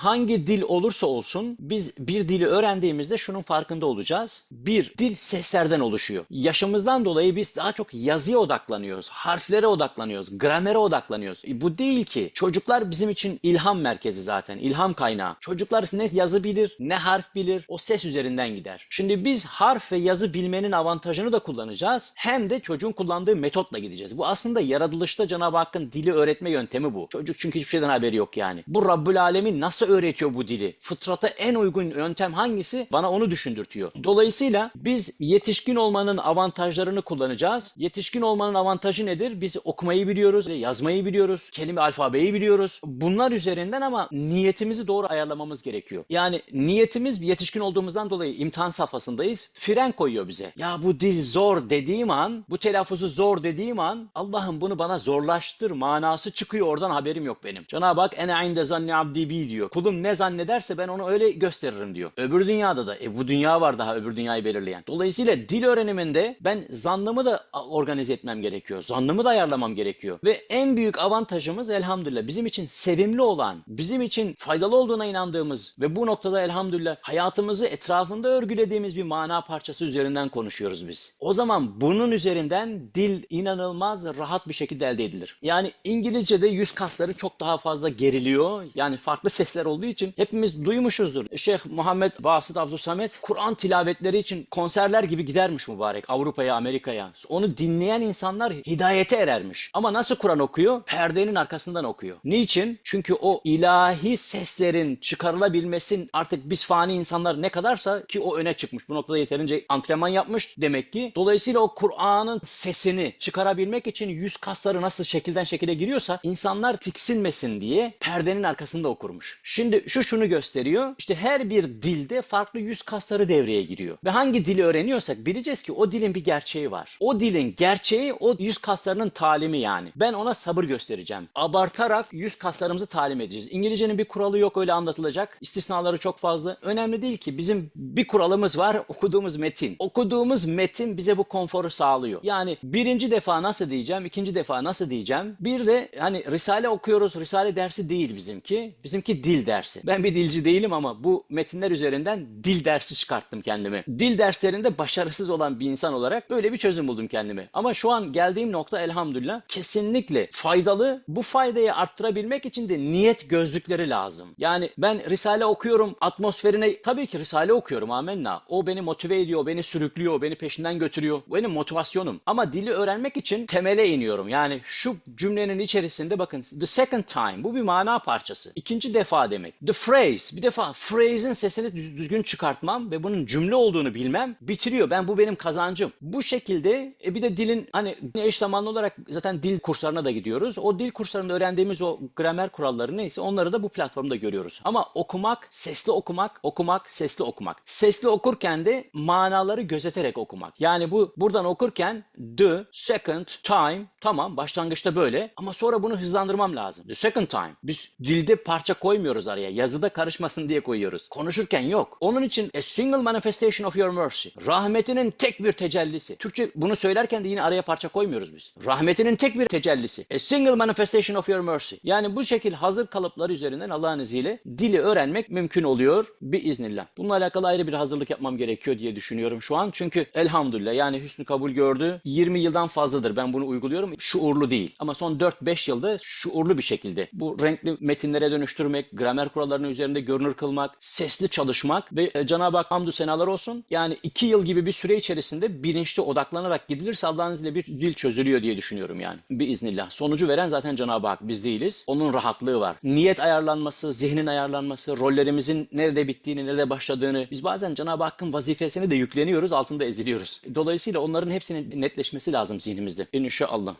hangi dil olursa olsun biz bir dili öğrendiğimizde şunun farkında olacağız. Bir, dil seslerden oluşuyor. Yaşımızdan dolayı biz daha çok yazıya odaklanıyoruz, harflere odaklanıyoruz, gramere odaklanıyoruz. E, bu değil ki. Çocuklar bizim için ilham merkezi zaten, ilham kaynağı. Çocuklar ne yazı bilir, ne harf bilir, o ses üzerinden gider. Şimdi biz harf ve yazı bilmenin avantajını da kullanacağız. Hem de çocuğun kullandığı metotla gideceğiz. Bu aslında yaratılışta Cenab-ı Hakk'ın dili öğretme yöntemi bu. Çocuk çünkü hiçbir şeyden haberi yok yani. Bu Rabbül Alemin nasıl öğretiyor bu dili? Fıtrata en uygun yöntem hangisi? Bana onu düşündürtüyor. Dolayısıyla biz yetişkin olmanın avantajlarını kullanacağız. Yetişkin olmanın avantajı nedir? Biz okumayı biliyoruz, yazmayı biliyoruz, kelime alfabeyi biliyoruz. Bunlar üzerinden ama niyetimizi doğru ayarlamamız gerekiyor. Yani niyetimiz yetişkin olduğumuzdan dolayı imtihan safhasındayız. Fren koyuyor bize. Ya bu dil zor dediğim an, bu telaffuzu zor dediğim an Allah'ım bunu bana zorlaştır manası çıkıyor oradan haberim yok benim. Cenab-ı Hak ene inde zanni abdi diyor. Kulum ne zannederse ben onu öyle gösteririm diyor. Öbür dünyada da e bu dünya var daha öbür dünyayı belirleyen. Dolayısıyla dil öğreniminde ben zannımı da organize etmem gerekiyor. Zannımı da ayarlamam gerekiyor. Ve en büyük avantajımız elhamdülillah bizim için sevimli olan, bizim için faydalı olduğuna inandığımız ve bu noktada elhamdülillah hayatımızı etrafında örgülediğimiz bir mana parçası üzerinden konuşuyoruz biz. O zaman bunun üzerinden dil inanılmaz rahat bir şekilde elde edilir. Yani İngilizce'de yüz kasları çok daha fazla geriliyor. Yani farklı sesler olduğu için hepimiz duymuşuzdur. Şeyh Muhammed Basit Abdülsamet Kur'an tilavetleri için konserler gibi gidermiş mübarek Avrupa'ya, Amerika'ya. Onu dinleyen insanlar hidayete erermiş. Ama nasıl Kur'an okuyor? Perdenin arkasından okuyor. Niçin? Çünkü o ilahi seslerin çıkarılabilmesin artık biz fani insanlar ne kadarsa ki o öne çıkmış. Bu noktada yeterince antrenman yapmış demek ki. Dolayısıyla o Kur'an'ın sesini çıkarabilmek için yüz kasları nasıl şekilden şekile giriyorsa insanlar tiksinmesin diye perdenin arkasında okurmuş. Şimdi şu şunu gösteriyor. İşte her bir dilde farklı yüz kasları devreye giriyor. Ve hangi dili öğreniyorsak bileceğiz ki o dilin bir gerçeği var. O dilin gerçeği o yüz kaslarının talimi yani. Ben ona sabır göstereceğim. Abartarak yüz kaslarımızı talim edeceğiz. İngilizcenin bir kuralı yok öyle anlatılacak. İstisnaları çok fazla. Önemli değil ki bizim bir kuralımız var okuduğumuz metin. Okuduğumuz metin bize bu konforu sağlıyor. Yani birinci defa nasıl diyeceğim, ikinci defa nasıl diyeceğim. Bir de hani Risale okuyoruz. Risale dersi değil bizimki. Bizimki dil dersi. Ben bir dilci değilim ama bu metinler üzerinden dil dersi çıkarttım kendime. Dil derslerinde başarısız olan bir insan olarak böyle bir çözüm buldum kendime. Ama şu an geldiğim nokta elhamdülillah kesinlikle faydalı. Bu faydayı arttırabilmek için de niyet gözlükleri lazım. Yani ben Risale okuyorum atmosferine tabii ki Risale okuyorum amenna. O beni motive ediyor, beni sürüklüyor, beni peşinden götürüyor. Benim motivasyonum. Ama dili öğrenmek için temele iniyorum. Yani şu cümlenin içerisinde bakın the second time bu bir mana parçası. İkinci defa demek. The phrase bir defa phrase'in sesini düz- düzgün çıkartmam ve bunun cümle olduğunu bilmem bitiriyor. Ben bu benim kazancım. Bu şekilde e bir de dilin hani eş zamanlı olarak zaten dil kurslarına da gidiyoruz. O dil kurslarında öğrendiğimiz o gramer kuralları neyse onları da bu platformda görüyoruz. Ama okumak, sesli okumak, okumak, sesli okumak. Sesli okurken de manaları gözeterek okumak. Yani bu buradan okurken the second time tamam başlangıçta böyle ama sonra bunu hızlandırmam lazım. The second time. Biz dilde parça koymuyoruz araya. Yazıda karışmasın diye koyuyoruz. Konuşurken yok. Onun için a single manifestation of your mercy. Rahmetinin tek bir tecellisi. Türkçe bunu söylerken de yine araya parça koymuyoruz biz. Rahmetinin tek bir tecellisi. A single manifestation of your mercy. Yani bu şekil hazır kalıplar üzerinden Allah'ın izniyle dili öğrenmek mümkün oluyor biiznillah. Bununla alakalı ayrı bir hazırlık yapmam gerekiyor diye düşünüyorum şu an. Çünkü elhamdülillah yani hüsnü kabul gördü. 20 yıldan fazladır ben bunu uyguluyorum. Şuurlu değil. Ama son 4-5 yılda şuurlu bir şekilde bu renkli metinlere dönüştürmek, gramer kurallarının üzerinde görünür kılmak, sesli çalışmak ve e, Cenab-ı Hak hamdü senalar olsun. Yani 2 yıl gibi bir süre içerisinde bilinçli odaklanarak gidilirse Allah'ın izniyle bir dil çözülüyor diye düşünüyorum yani. Biiznillah. Sonucu veren zaten Cenab-ı Hak biz değiliz. Onun rahatlığı var. Niyet ayarlanması, zihnin ayarlanması, rollerimizin nerede bittiğini, nerede başladığını biz bazen Cenab-ı Hakk'ın vazifesini de yükleniyoruz, altında eziliyoruz. Dolayısıyla onların hepsinin netleşmesi lazım zihnimizde. İnşallah.